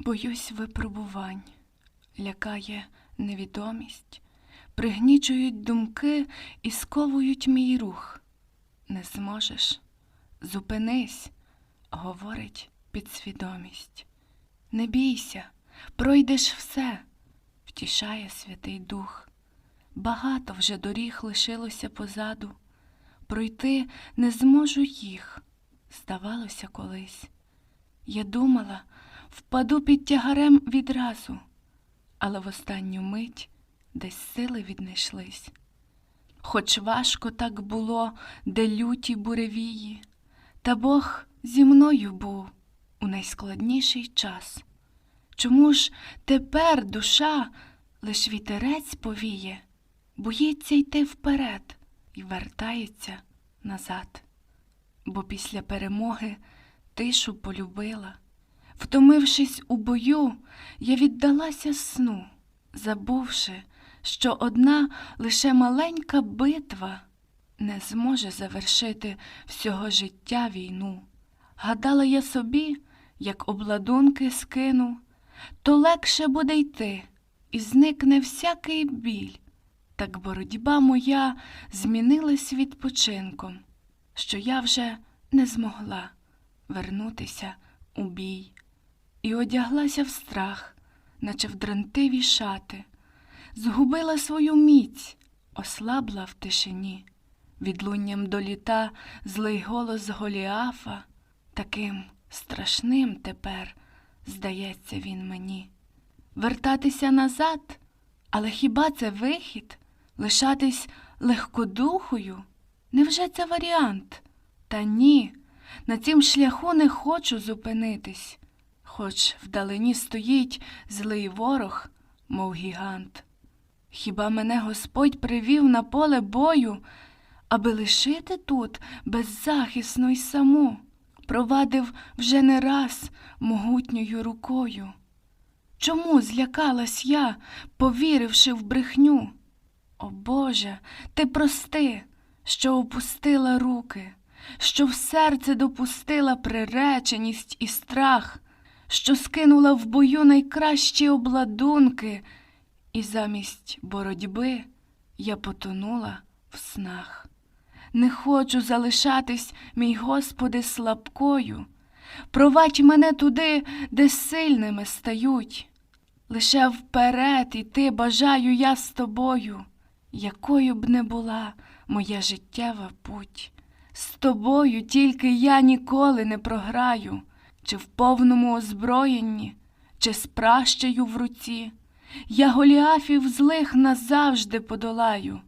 Боюсь випробувань, лякає невідомість, пригнічують думки і сковують мій рух. Не зможеш, зупинись, говорить підсвідомість. Не бійся, пройдеш все, втішає Святий Дух. Багато вже доріг лишилося позаду, пройти не зможу їх, здавалося колись. Я думала, впаду під тягарем відразу, але в останню мить десь сили віднайшлись. Хоч важко так було, де люті буревії, та Бог зі мною був у найскладніший час. Чому ж тепер душа лиш вітерець повіє, боїться йти вперед і вертається назад? Бо після перемоги тишу полюбила. Втомившись у бою, я віддалася сну, забувши, що одна лише маленька битва не зможе завершити всього життя війну. Гадала я собі, як обладунки скину, то легше буде йти, і зникне всякий біль. Так боротьба моя змінилась відпочинком, що я вже не змогла вернутися у бій, і одяглася в страх, наче в дрантиві шати, згубила свою міць, ослабла в тишині, відлунням до літа злий голос Голіафа, таким страшним тепер, здається він мені. Вертатися назад, але хіба це вихід? Лишатись легкодухою? Невже це варіант? Та ні, на цім шляху не хочу зупинитись, хоч вдалині стоїть злий ворог, мов гігант. Хіба мене Господь привів на поле бою, аби лишити тут беззахисно й саму, провадив вже не раз могутньою рукою. Чому злякалась я, повіривши в брехню? О Боже, ти прости, що опустила руки, що в серце допустила приреченість і страх, що скинула в бою найкращі обладунки, і замість боротьби я потонула в снах. Не хочу залишатись, мій Господи, слабкою. Провадь мене туди, де сильними стають. Лише вперед іти бажаю я з тобою, якою б не була моя життєва путь. З тобою тільки я ніколи не програю, чи в повному озброєнні, чи з пращею в руці. Я голіафів злих назавжди подолаю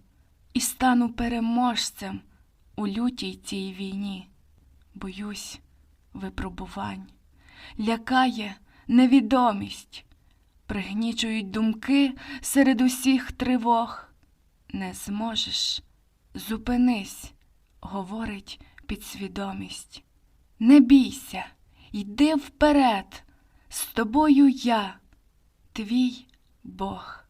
і стану переможцем у лютій цій війні. Боюсь випробувань, лякає невідомість, пригнічують думки серед усіх тривог. Не зможеш, зупинись, говорить підсвідомість. Не бійся, йди вперед, з тобою я, твій Бог.